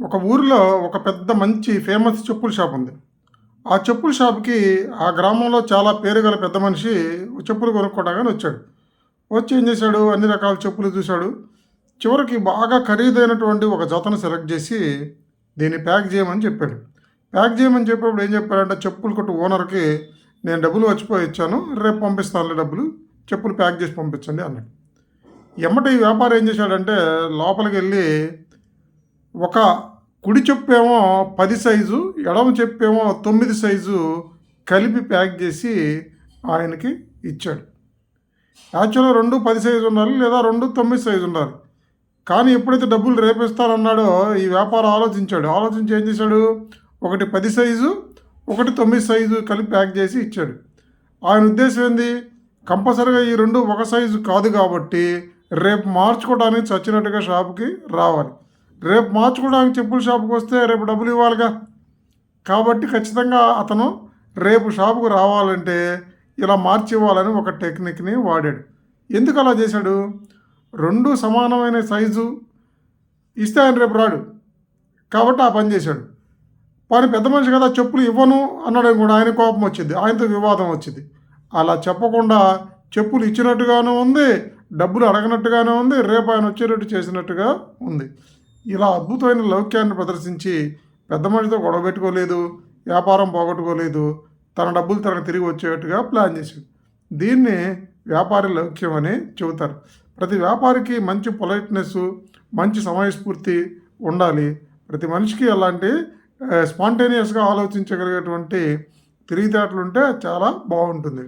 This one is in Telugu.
ఒక ఊరిలో ఒక పెద్ద మంచి ఫేమస్ చెప్పుల షాప్ ఉంది. ఆ చెప్పుల షాప్కి ఆ గ్రామంలో చాలా పేరు గల పెద్ద మనిషి చెప్పులు కొనుక్కోవడానికి వచ్చాడు. వచ్చి ఏం చేశాడు? అన్ని రకాల చెప్పులు చూశాడు. చివరికి బాగా ఖరీదైనటువంటి ఒక జతను సెలెక్ట్ చేసి దీన్ని ప్యాక్ చేయమని చెప్పాడు. ప్యాక్ చేయమని చెప్పేప్పుడు ఏం చెప్పాడంటే చెప్పులు కొట్టు ఓనర్కి నేను డబ్బులు వచ్చిపోయి ఇచ్చాను. రేపు పంపిస్తానులే డబ్బులు. చెప్పులు ప్యాక్ చేసి పంపించండి అన్నాడు. ఎమ్మటి ఈ వ్యాపారం ఏం చేశాడంటే లోపలికి వెళ్ళి ఒక కుడి చెప్పేమో పది సైజు ఎడమ చెప్పేమో తొమ్మిది సైజు కలిపి ప్యాక్ చేసి ఆయనకి ఇచ్చాడు. యాక్చువల్గా రెండు పది సైజు ఉండాలి లేదా రెండు తొమ్మిది సైజు ఉండాలి. కానీ ఎప్పుడైతే డబ్బులు రేపిస్తానన్నాడో ఈ వ్యాపారం ఆలోచించాడు. ఆలోచించి ఏం చేశాడు? ఒకటి పది సైజు ఒకటి తొమ్మిది సైజు కలిపి ప్యాక్ చేసి ఇచ్చాడు. ఆయన ఉద్దేశం ఏంది? కంపల్సరీగా ఈ రెండు ఒక సైజు కాదు కాబట్టి రేపు మార్చుకోవడానికి చచ్చినట్టుగా షాప్కి రావాలి. రేపు మార్చుకోవడానికి చెప్పుల షాపుకి వస్తే రేపు డబ్బులు ఇవ్వాలిగా. కాబట్టి ఖచ్చితంగా అతను రేపు షాపుకు రావాలంటే ఇలా మార్చి ఇవ్వాలని ఒక టెక్నిక్ని వాడాడు. ఎందుకు అలా చేశాడు? రెండు సమానమైన సైజు ఇస్తే ఆయన రేపు రాడు. కాబట్టి ఆ పని చేశాడు. వాని పెద్ద మనిషి కదా చెప్పులు ఇవ్వను అన్నాడు కూడా ఆయన కోపం వచ్చింది ఆయనతో వివాదం వచ్చింది. అలా చెప్పకుండా చెప్పులు ఇచ్చినట్టుగానే ఉంది డబ్బులు అడగనట్టుగానే ఉంది రేపు ఆయన వచ్చేటట్టు చేసినట్టుగా ఉంది. ఇలా అద్భుతమైన లౌక్యాన్ని ప్రదర్శించి పెద్ద మనిషితో గొడవ పెట్టుకోలేదు వ్యాపారం పోగొట్టుకోలేదు తన డబ్బులు తనకు తిరిగి వచ్చేట్టుగా ప్లాన్ చేశాడు దీన్ని వ్యాపారి లౌక్యం అని చెబుతారు. ప్రతి వ్యాపారికి మంచి పొలైట్నెస్ మంచి సమయస్ఫూర్తి ఉండాలి. ప్రతి మనిషికి అలాంటి స్పాంటేనియస్గా ఆలోచించగలిగేటువంటి తిరిగితేటలు ఉంటే చాలా బాగుంటుంది.